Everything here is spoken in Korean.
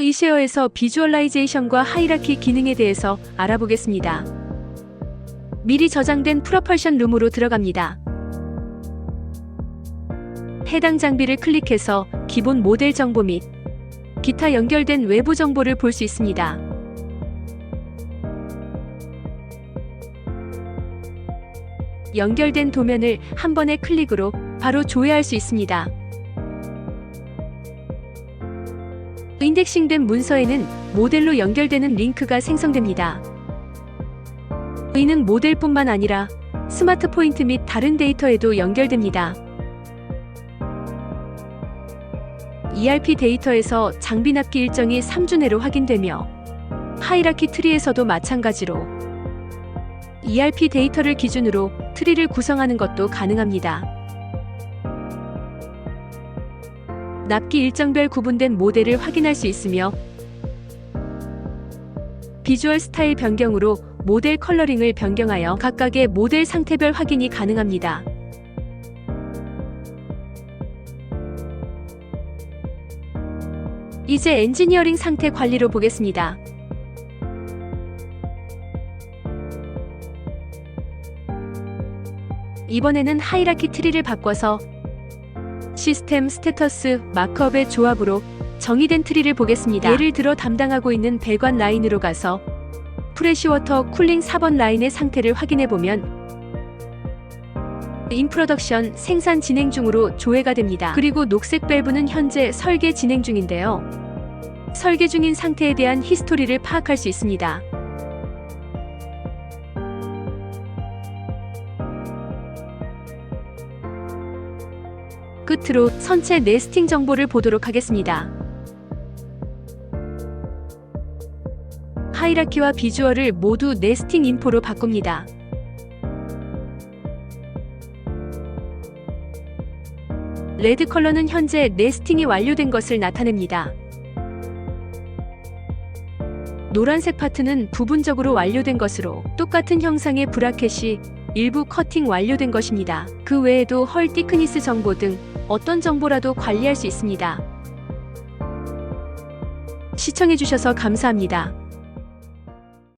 이쉐어에서 비주얼라이제이션과 하이라키 기능에 대해서 알아보겠습니다. 미리 저장된 프로펄션 룸으로 들어갑니다. 해당 장비를 클릭해서 기본 모델 정보 및 기타 연결된 외부 정보를 볼 수 있습니다. 연결된 도면을 한 번의 클릭으로 바로 조회할 수 있습니다. 인덱싱된 문서에는 모델로 연결되는 링크가 생성됩니다. 이는 모델뿐만 아니라 스마트 포인트 및 다른 데이터에도 연결됩니다. ERP 데이터에서 장비 납기 일정이 3주 내로 확인되며 하이라키 트리에서도 마찬가지로 ERP 데이터를 기준으로 트리를 구성하는 것도 가능합니다. 납기 일정별 구분된 모델을 확인할 수 있으며 비주얼 스타일 변경으로 모델 컬러링을 변경하여 각각의 모델 상태별 확인이 가능합니다. 이제 엔지니어링 상태 관리로 보겠습니다. 이번에는 하이라키 트리를 바꿔서 시스템 스테터스 마크업의 조합으로 정의된 트리를 보겠습니다. 예를 들어 담당하고 있는 배관 라인으로 가서 프레시워터 쿨링 4번 라인의 상태를 확인해 보면 인프로덕션 생산 진행 중으로 조회가 됩니다. 그리고 녹색 밸브는 현재 설계 진행 중인데요. 설계 중인 상태에 대한 히스토리를 파악할 수 있습니다. 끝으로 선체 네스팅 정보를 보도록 하겠습니다. 하이라키와 비주얼을 모두 네스팅 인포로 바꿉니다. 레드 컬러는 현재 네스팅이 완료된 것을 나타냅니다. 노란색 파트는 부분적으로 완료된 것으로 똑같은 형상의 브라켓이 일부 커팅 완료된 것입니다. 그 외에도 헐 티크니스 정보 등 어떤 정보라도 관리할 수 있습니다. 시청해주셔서 감사합니다.